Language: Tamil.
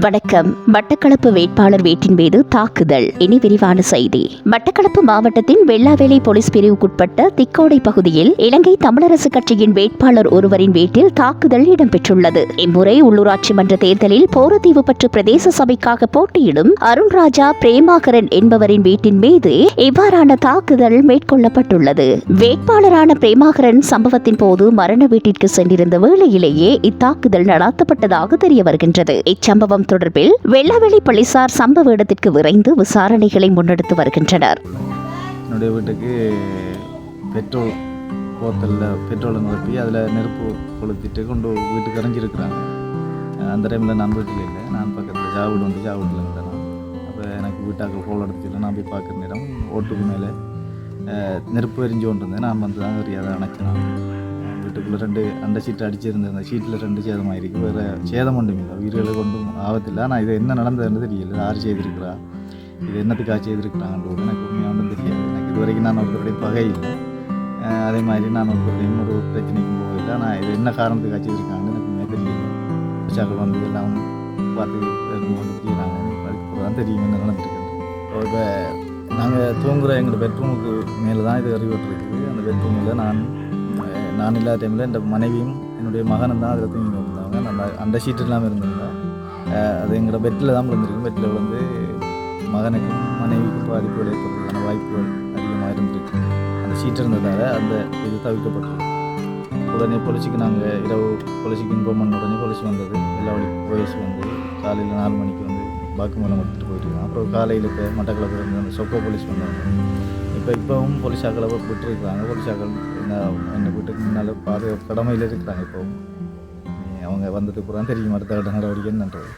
வணக்கம். மட்டக்களப்பு வேட்பாளர் வீட்டின் மீது தாக்குதல். இனி விரிவான செய்தி. மட்டக்களப்பு மாவட்டத்தின் வெள்ளாவேலை போலீஸ் பிரிவுக்குட்பட்ட திக்கோடை பகுதியில் இலங்கை தமிழரசு கட்சியின் வேட்பாளர் ஒருவரின் வீட்டில் தாக்குதல் இடம்பெற்றுள்ளது. இம்முறை உள்ளூராட்சி மன்ற தேர்தலில் போரத்தீவு பற்று பிரதேச சபைக்காக போட்டியிடும் அருள்ராஜா பிரேமாகரன் என்பவரின் வீட்டின் மீது இவ்வாறான தாக்குதல் மேற்கொள்ளப்பட்டுள்ளது. வேட்பாளரான பிரேமாகரன் சம்பவத்தின் போது மரண வீட்டிற்கு சென்றிருந்த வேளையிலேயே இத்தாக்குதல் நடாத்தப்பட்டதாக தெரிய வருகின்றது இச்சம்பவம் தொடர்பில் வெள்ளவெளி போலீசார் சம்பவ இடத்திற்கு விரைந்து விசாரணைகளை முன்னெடுத்து வருகின்றனர். என்னுடைய வீட்டுக்கு பெட்ரோல் போத்தலில் பெட்ரோலை நிரப்பி அதில் நெருப்பு கொளுத்திட்டு கொண்டு வீட்டுக்கு எறிஞ்சிருக்கிறாங்க அந்த டைமில் நான் வீட்டில் இல்லை. நான் பக்கத்தில் ஜாவூடு வந்து ஜாவூட்டில் இருந்தேன். அப்போ எனக்கு வீட்டாக்க கோல் எடுத்துட்டு நான் போய் பார்க்குற நேரம் ஓட்டுக்கு மேலே நெருப்பு எரிஞ்சு கொண்டு இருந்தேன் நான் வந்து தான் தெரியாத அணைச்சேன். வீட்டுக்குள்ளே ரெண்டு அண்டை சீட்டு அடிச்சிருந்தேன் அந்த சீட்டில் ரெண்டு சேதமாக இருக்கு வேறு சேதம் ஒன்றும் இல்லை. உயிர்களுக்கு கொண்டும் ஆபத்தில்லை ஆனால் இது என்ன நடந்ததுன்னு தெரியல. யார் செய்திருக்கிறா? இது என்னத்துக்காக செய்திருக்கிறாங்கன்றது எனக்கு உண்மையாக தெரியாது. எனக்கு இது வரைக்கும் நான் ஒருத்தருடைய பகை இல்லை. அதே மாதிரி நான் ஒருத்தருடையும் ஒரு பிரச்சனைக்கும் போகல ஆனால் இது என்ன காரணத்துக்காக செய்திருக்காங்கன்னு எனக்கு உண்மையாக தெரியல. பிரச்சாக்கள் வந்து எல்லாம் பார்த்து கொண்டு செய்கிறாங்க அதுக்கு தான் தெரியும் என்ன நடந்திருக்கு இப்போ நாங்கள் தூங்குற எங்களோட பெட்ரூமுக்கு மேலே தான் இது அறிவிட்டிருக்கு அந்த பெட்ரூமில் நான் நான் இல்லாத டைமில் இந்த மனைவியும் என்னுடைய மகனும் தான் அதில் தூங்கி வந்தாங்க நம்ம அந்த ஷீட் இல்லாமல் இருந்திருந்தோம். அது எங்களோட பெட்டில் தான் விழுந்திருக்கு. பெட்டில் விழுந்து மகனுக்கும் மனைவிக்கும் பாதிப்பு ஏற்படுறதுக்கான வாய்ப்புகள் அதிகமாக இருந்திருக்கு. அந்த ஷீட் இருந்ததால் அந்த இது தவிர்க்கப்பட்டது. உடனே பொலிசிக்கு நாங்கள் இரவு பொலிசிக்கு இன்ஃபார்ம் பண்ண உடனே பொலிசி வந்தது. எல்லா வழி போலீஸ் வந்து காலையில் நாலு மணிக்கு வந்து வாக்குமூலம் எடுத்துகிட்டு போயிட்டு அப்புறம் காலையில் இப்போ மட்டக்களப்பு இருந்து அந்த சொக்கோ போலீஸ் வந்தாங்க. இப்போ இப்போவும் போலீஸாக்களை விட்டுருக்குறாங்க போலீஸ் ஆக்கள் என்ன வீட்டுக்கு முன்னால் பாதுகாப்பு கடமையில் இருக்கிறாங்க இப்போ அவங்க வந்ததுக்கு தான் தெரியும் அடுத்த கட்ட நடவடிக்கை என்னன்றது